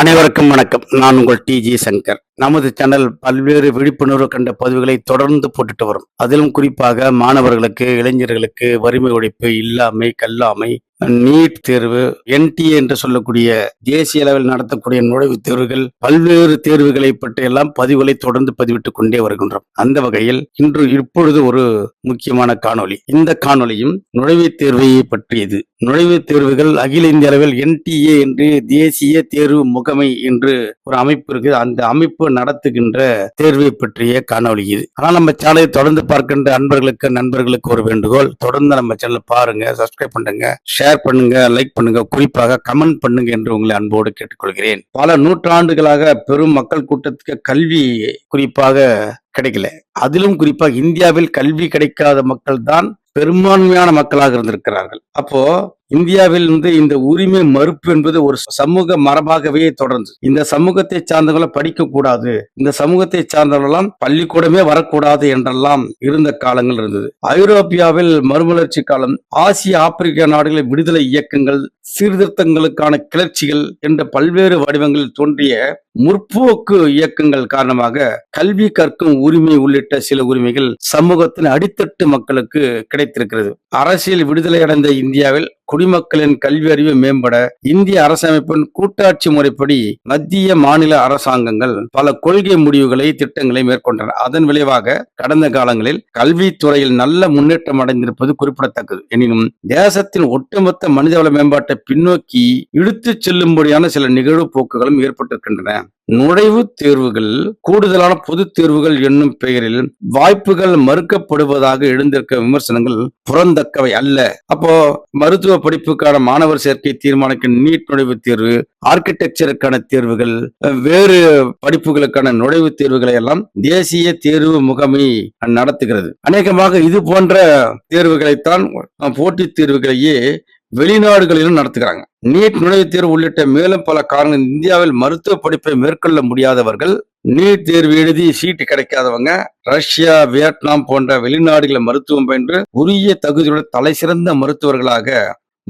அனைவருக்கும் வணக்கம். நான் உங்கள் டி ஜி சங்கர். நமது சேனல் பல்வேறு விழிப்புணர்வு கண்ட பதிவுகளை தொடர்ந்து போட்டுட்டு வரும். அதிலும் குறிப்பாக மாணவர்களுக்கு இளைஞர்களுக்கு வறுமை ஒழிப்பு இல்லாமை கல்லாமை நீட் தேர்வு என்டிஏ என்று சொல்லக்கூடிய தேசிய அளவில் நடத்தக்கூடிய நுழைவுத் தேர்வுகள் பல்வேறு தேர்வுகளை பற்றியெல்லாம் பதிவுகளை தொடர்ந்து பதிவிட்டுக் கொண்டே வருகின்றோம். அந்த வகையில் இன்று இப்பொழுது ஒரு முக்கியமான காணொளி. இந்த காணொளியும் நுழைவுத் தேர்வை பற்றியது. நுழைவுத் தேர்வுகள் அகில இந்திய அளவில் என்டிஏ என்று தேசிய தேர்வு முகமை என்று ஒரு அமைப்பு இருக்குது. அந்த அமைப்பு நடத்துகின்ற தேர்வை பற்றிய காணொலி இது. ஆனால் நம்ம சேனலை தொடர்ந்து பார்க்கின்ற அன்பர்களுக்கு நண்பர்களுக்கு ஒரு வேண்டுகோள். தொடர்ந்து நம்ம சேனலை பாருங்க சப்ஸ்கிரைப் பண்ணுங்க ஷேர் பண்ணுங்க லைக் பண்ணுங்க. குறிப்பாக கமெண்ட் பண்ணுங்க என்று உங்களை அன்போடு கேட்டுக்கொள்கிறேன். பல நூற்றாண்டுகளாக பெரும் மக்கள் கூட்டத்துக்கு கல்வி குறிப்பாக கிடைக்கல. அதிலும் குறிப்பாக இந்தியாவில் கல்வி கிடைக்காத மக்கள் தான் பெரும்பான்மையான மக்களாக இருந்திருக்கிறார்கள். அப்போ இந்தியாவில் வந்து இந்த உரிமை மறுப்பு என்பது ஒரு சமூக மரபாகவே தொடர்ந்து இந்த சமூகத்தை சார்ந்தவங்களை படிக்க கூடாது இந்த சமூகத்தை சார்ந்தவர்களெல்லாம் பள்ளிக்கூடமே வரக்கூடாது என்றெல்லாம் இருந்த காலங்கள் இருந்தது. ஐரோப்பியாவில் மறுமலர்ச்சி காலம் ஆசிய ஆப்பிரிக்க நாடுகளில் விடுதலை இயக்கங்கள் சீர்திருத்தங்களுக்கான கிளர்ச்சிகள் என்ற பல்வேறு வடிவங்களில் தோன்றிய முற்போக்கு இயக்கங்கள் காரணமாக கல்வி கற்கும் உரிமை உள்ளிட்ட சில உரிமைகள் சமூகத்தின் அடித்தட்டு மக்களுக்கு கிடைத்திருக்கிறது. அரசியல் விடுதலை அடைந்த இந்தியாவில் குடிமக்களின் கல்வி அறிவு மேம்பட இந்திய அரசமைப்பின் கூட்டாட்சி முறைப்படி மத்திய மாநில அரசாங்கங்கள் பல கொள்கை முடிவுகளை திட்டங்களை மேற்கொண்டன. அதன் விளைவாக கடந்த காலங்களில் கல்வித்துறையில் நல்ல முன்னேற்றம் அடைந்திருப்பது குறிப்பிடத்தக்கது. எனினும் தேசத்தின் ஒட்டுமொத்த மனிதவள மேம்பாட்டை பின்னோக்கி இழுத்துச் செல்லும்படியான சில நிகழ்வு போக்குகளும் ஏற்பட்டிருக்கின்றன. நுழைவுத் தேர்வுகள் கூடுதலான பொதுத் தேர்வுகள் என்னும் பெயரில் வாய்ப்புகள் மறுக்கப்படுவதாக எழுந்திருக்க விமர்சனங்கள் புறந்தக்கவை அல்ல. அப்போ மருத்துவ படிப்புக்கான மாணவர் சேர்க்கை தீர்மானிக்கும் நீட் நுழைவுத் தேர்வு ஆர்கிடெக்சருக்கான தேர்வுகள் வேறு படிப்புகளுக்கான நுழைவுத் தேர்வுகளை எல்லாம் தேசிய தேர்வு முகமை நடத்துகிறது. அநேகமாக இது போன்ற தேர்வுகளைத்தான் போட்டித் தேர்வுகளையே வெளிநாடுகளிலும் நடத்துகிறாங்க. நீட் நுழைவுத் தேர்வு உள்ளிட்ட மேலும் பல காரணங்கள் இந்தியாவில் மருத்துவ படிப்பை மேற்கொள்ள முடியாதவர்கள் நீட் தேர்வு எழுதி சீட்டு கிடைக்காதவங்க ரஷ்யா வியட்நாம் போன்ற வெளிநாடுகளில் மருத்துவம் பயின்று உரிய தகுதியுடன் தலை சிறந்த மருத்துவர்களாக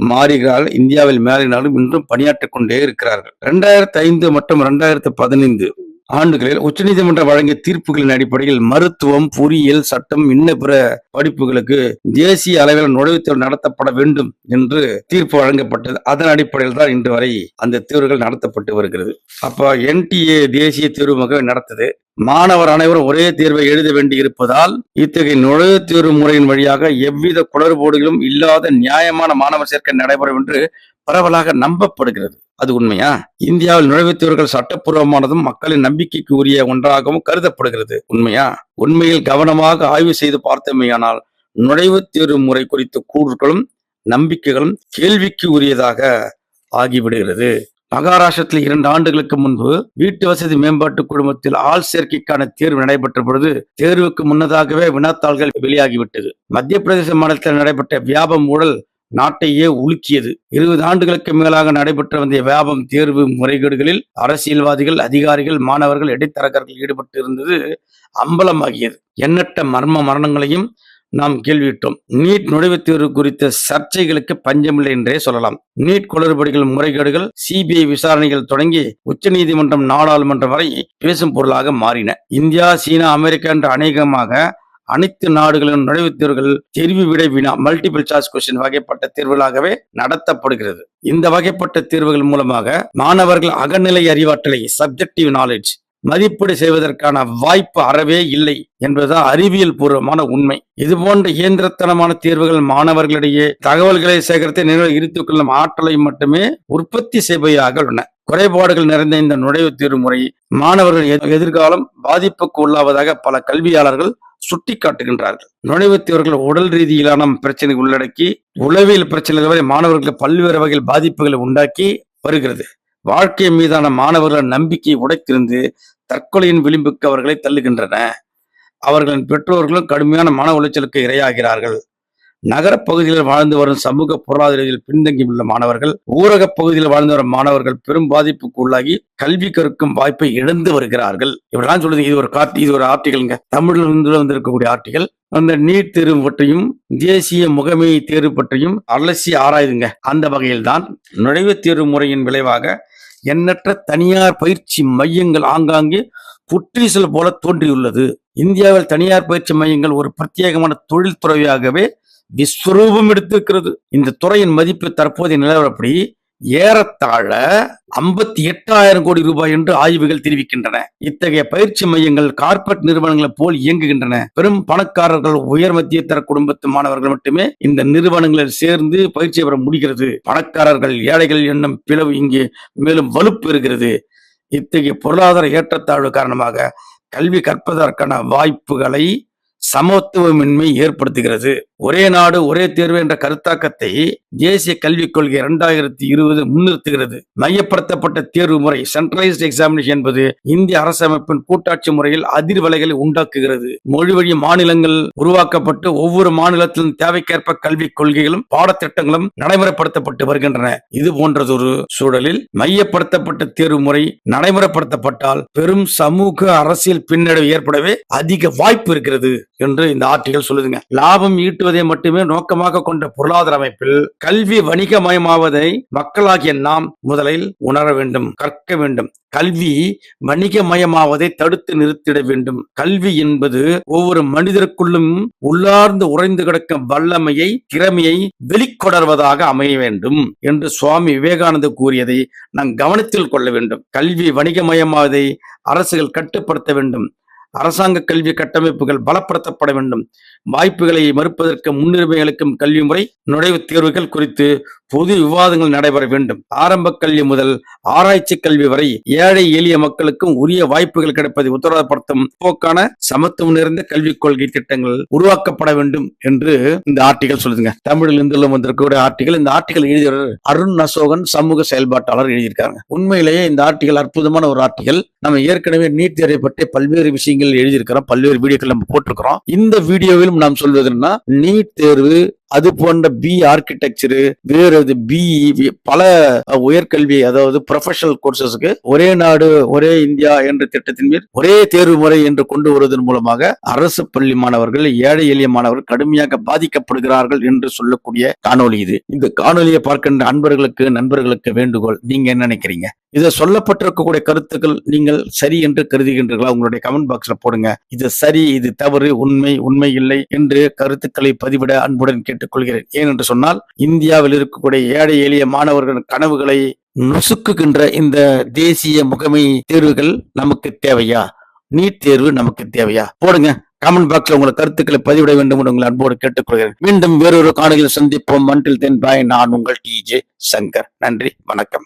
மாறுகிறார்கள். இந்தியாவில் மேலினாலும் இன்றும் பணியாற்றிக் கொண்டே இருக்கிறார்கள். இரண்டாயிரத்தி ஐந்து மற்றும் இரண்டாயிரத்தி பதினைந்து ஆண்டுகளில் உச்சநீதிமன்றம் வழங்கிய தீர்ப்புகளின் அடிப்படையில் மருத்துவம் பொறியியல் சட்டம் இன்ன பிற படிப்புகளுக்கு தேசிய அளவில் நுழைவுத் தேர்வு நடத்தப்பட வேண்டும் என்று தீர்ப்பு வழங்கப்பட்டது. அதன் அடிப்படையில் தான் இன்று வரை அந்த தேர்வுகள் நடத்தப்பட்டு வருகிறது. அப்ப என்டிஏ தேசிய தேர்வு முகவை நடத்துது. மாணவர் அனைவரும் ஒரே தேர்வை எழுத வேண்டி இருப்பதால் இத்தகைய நுழைவுத் தேர்வு முறையின் வழியாக எவ்வித குளறுபோடுகளும் இல்லாத நியாயமான மாணவர் சேர்க்கை நடைபெறும் என்று பரவலாக நம்பப்படுகிறது. அது உண்மையா? இந்தியாவில் நுழைவுத் சட்டப்பூர்வமானதும் மக்களின் நம்பிக்கைக்கு உரிய ஒன்றாகவும் கருதப்படுகிறது. உண்மையா? உண்மையில் கவனமாக ஆய்வு செய்து பார்த்தமையானால் நுழைவுத் தேர்வு முறை குறித்த கூறுகளும் நம்பிக்கைகளும் கேள்விக்கு உரியதாக ஆகிவிடுகிறது. மகாராஷ்டிரத்தில் இரண்டு ஆண்டுகளுக்கு முன்பு வீட்டு வசதி மேம்பாட்டு குழுமத்தில் ஆள் சேர்க்கைக்கான தேர்வு நடைபெற்ற பொழுது தேர்வுக்கு முன்னதாகவே வினாத்தாள்கள் வெளியாகிவிட்டது. மத்திய பிரதேச மாநிலத்தில் நடைபெற்ற வியாபம் ஊழல் நாட்டையே உலுக்கியது. இருபது ஆண்டுகளுக்கு மேலாக நடைபெற்று வந்த வியாபம் தேர்வு முறைகேடுகளில் அரசியல்வாதிகள் அதிகாரிகள் மாணவர்கள் இடைத்தரகர்கள் ஈடுபட்டு இருந்தது அம்பலமாகியது. எண்ணற்ற மர்ம மரணங்களையும் நாம் கேள்வியிட்டோம். நீட் நுழைவுத் தேர்வு குறித்த சர்ச்சைகளுக்கு பஞ்சமில்லை என்றே சொல்லலாம். நீட் குளறுபடிகள் முறைகேடுகள் சிபிஐ விசாரணைகள் தொடங்கி உச்சநீதிமன்றம் நாடாளுமன்றம் வரை பேசும் பொருளாக மாறின. இந்தியா சீனா அமெரிக்கா என்று அநேகமாக அனைத்து நாடுகளின் நுழைவுத் தேர்வுகள் தெரிவு விடை வினா மல்டிபிள் சாய்ஸ் கொஸ்டின் வகைப்பட்ட தேர்வுகளாகவே நடத்தப்படுகிறது. இந்த வகைப்பட்ட தேர்வுகள் மூலமாக மாணவர்கள் அகநிலை அறிவாற்றலை சப்ஜெக்டிவ் நாலேஜ் மதிப்பீடு செய்வதற்கான வாய்ப்பு அறவே இல்லை என்பதுதான் அறிவியல் பூர்வமான உண்மை. இது போன்ற இயந்திரத்தனமான தேர்வுகள் மாணவர்களிடையே தகவல்களை சேகரித்து நினைவில் இருத்துக் கொள்ளும் ஆற்றலை மட்டுமே உற்பத்தி செய்வையாக உள்ளன. குறைபாடுகள் நிறைந்த இந்த நுழைவுத் தேர்வு முறை மாணவர்கள் எதிர்- எதிர்காலம் பாதிப்புக்கு உள்ளாவதாக பல கல்வியாளர்கள் சுட்டி காட்டுகின்றார்கள். நுழைவுத் தேர்வுகள் உடல் ரீதியிலான பிரச்சனை உள்ளடக்கி உளவியல் பிரச்சனைகள் வரை மாணவர்களுக்கு பல்வேறு வகையில் பாதிப்புகளை உண்டாக்கி வருகிறது. வாழ்க்கை மீதான மாணவர்களின் நம்பிக்கையை உடைத்திருந்து தற்கொலையின் விளிம்புக்கு அவர்களை தள்ளுகின்றன. அவர்களின் பெற்றோர்களும் கடுமையான மன உளைச்சலுக்கு இரையாகிறார்கள். நகரப்பகுதியில் வாழ்ந்து வரும் சமூக பொருளாதாரத்தில் பின்தங்கியுள்ள மாணவர்கள் ஊரக பகுதியில் வாழ்ந்து வரும் மாணவர்கள் பெரும் பாதிப்புக்கு உள்ளாகி கல்வி கற்கும் வாய்ப்பை இழந்து வருகிறார்கள். இப்படிலாம் சொல்லுது. இது ஒரு கார்த்தி இது ஒரு ஆர்டிகல்ங்க தமிழ்ல இருந்து வந்திருக்கக்கூடிய ஆர்டிகல். அந்த நீட் தேர்வு பற்றியும் தேசிய முகமை தேர்வு பற்றியும் அலசி ஆராயுதுங்க. அந்த வகையில்தான் நுழைவுத் தேர்வு முறையின் விளைவாக எண்ணற்ற தனியார் பயிற்சி மையங்கள் ஆங்காங்கே புற்றீசல் போல தோன்றியுள்ளது. இந்தியாவில் தனியார் பயிற்சி மையங்கள் ஒரு பிரத்யேகமான தொழில்துறையாகவே விஸ்வரூபம் எடுத்திருக்கிறது. இந்த துறையின் மதிப்பு தற்போதைய நிலவரப்படி ஏறத்தாழ ஐம்பத்தி எட்டாயிரம் கோடி ரூபாய் என்று ஆய்வுகள் தெரிவிக்கின்றன. இத்தகைய பயிற்சி மையங்கள் கார்பரேட் நிறுவனங்களைப் போல் இயங்குகின்றன. பெரும் பணக்காரர்கள் உயர் மத்திய தர குடும்பத்து மாணவர்கள் மட்டுமே இந்த நிறுவனங்களில் சேர்ந்து பயிற்சி பெற முடிகிறது. பணக்காரர்கள் ஏழைகள் என்னும் பிளவு இங்கே மேலும் வலுப்பெறுகிறது இத்தகைய பொருளாதார ஏற்றத்தாழ்வு காரணமாக கல்வி கற்பதற்கான வாய்ப்புகளை சமத்துவமின்மை ஏற்படுத்துகிறது. ஒரே நாடு ஒரே தேர்வு என்ற கருத்தாக்கத்தை தேசிய கல்விக் கொள்கை இரண்டாயிரத்தி இருபது முன்னிறுத்துகிறது. மையப்படுத்தப்பட்ட தேர்வு முறை சென்ட்ரலைஸ்ட் எக்ஸாமினேஷன் என்பது இந்திய அரசமைப்பின் கூட்டாட்சி முறையில் அதிர்வலைகளை உண்டாக்குகிறது. மொழி வழி மாநிலங்கள் உருவாக்கப்பட்டு ஒவ்வொரு மாநிலத்திலும் தேவைக்கேற்ப கல்விக் கொள்கைகளும் பாடத்திட்டங்களும் நடைமுறைப்படுத்தப்பட்டு வருகின்றன. இது போன்றதொரு சூழலில் மையப்படுத்தப்பட்ட தேர்வு முறை நடைமுறைப்படுத்தப்பட்டால் பெரும் சமூக அரசியல் பின்னடைவு ஏற்படவே அதிக வாய்ப்பு இருக்கிறது. என்று இந்த ஆர்டிகள் சொல்லுதுங்க. லாபம் ஈட்டுவதை மட்டுமே நோக்கமாக கொண்ட பொருளாதார அமைப்பில் கல்வி வணிகமயமாவதை மக்களாகிய நாம் முதலில் உணர வேண்டும் கற்க வேண்டும். கல்வி வணிகமயமாவதை தடுத்து நிறுத்திட வேண்டும். கல்வி என்பது ஒவ்வொரு மனிதருக்குள்ளும் உள்ளார்ந்து உறைந்து கிடக்கும் வல்லமையை திறமையை வெளிக்கொடர்வதாக அமைய வேண்டும் என்று சுவாமி விவேகானந்தர் கூறியதை நாம் கவனத்தில் கொள்ள வேண்டும். கல்வி வணிகமயமாவதை அரசுகள் கட்டுப்படுத்த வேண்டும். அரசாங்க கல்வி கட்டமைப்புகள் பலப்படுத்தப்பட வேண்டும். வாய்ப்புகளை மறுப்பதற்கு முன்னுரிமை அளிக்கும் கல்வி முறை நுழைவுத் தேர்வுகள் குறித்து பொது விவாதங்கள் நடைபெற வேண்டும். ஆரம்ப கல்வி முதல் ஆராய்ச்சி கல்வி வரை ஏழை எளிய மக்களுக்கும் உரிய வாய்ப்புகள் கிடைப்பதை உத்தரவாதப்படுத்தும் போக்கான சமத்துவம் நிறைந்த கல்விக் கொள்கை திட்டங்கள் உருவாக்கப்பட வேண்டும் என்று இந்த ஆர்டிகல் சொல்லுதுங்க. தமிழில் இருந்து வந்திருக்கக்கூடிய ஆர்டிகல் இந்த ஆர்டிகல் எழுதியவர் அருண் அசோகன் சமூக செயல்பாட்டாளர் எழுதியிருக்காங்க. உண்மையிலேயே இந்த ஆர்டிகல் அற்புதமான ஒரு ஆர்டிகல். நம்ம ஏற்கனவே நீட் தேர்வை பற்றி பல்வேறு விஷயங்கள் எழுதியிருக்கிறோம் பல்வேறு வீடியோக்கள் நம்ம போட்டிருக்கிறோம். இந்த வீடியோவிலும் நாம் சொல்வது நீட் தேர்வு அது போன்ற பி ஆர்கிடெக்சர் வேறு பி பல உயர்கல்வி அதாவது ப்ரொஃபஷனல் கோர்சஸுக்கு ஒரே நாடு ஒரே இந்தியா என்ற திட்டத்தின் மீது ஒரே தேர்வு முறை என்று கொண்டு வருவதன் மூலமாக அரசு பள்ளி மாணவர்கள் ஏழை எளிய மாணவர்கள் கடுமையாக பாதிக்கப்படுகிறார்கள் என்று சொல்லக்கூடிய காணொளி இது. இந்த காணொலியை பார்க்கின்ற அன்பர்களுக்கு நண்பர்களுக்கு வேண்டுகோள் நீங்க என்ன நினைக்கிறீங்க? இதை சொல்லப்பட்டிருக்கக்கூடிய கருத்துக்கள் நீங்கள் சரி என்று கருதுகின்றீர்களா? உங்களுடைய கமெண்ட் பாக்ஸ்ல போடுங்க. இது சரி இது தவறு உண்மை உண்மை இல்லை என்று கருத்துக்களை பதிவிட அன்புடன் கேட்டுக்கொள்கிறேன் ஏனென்று சொன்னால் இந்தியாவில் இருக்கக்கூடிய ஏழை எளிய மாணவர்களின் கனவுகளை நுசுக்குகின்ற இந்த தேசிய முகமை தேர்வுகள் நமக்கு தேவையா? நீட் தேர்வு நமக்கு தேவையா? போடுங்க. கமெண்ட் பாக்ஸ்ல உங்களை கருத்துக்களை பதிவிட வேண்டும் என்று உங்களை அன்போடு கேட்டுக்கொள்கிறேன் மீண்டும் வேறொரு காணொலியில் சந்திப்போம். மன்றில் தென்பாய் நான் உங்கள் டிஜே சங்கர் நன்றி. வணக்கம்.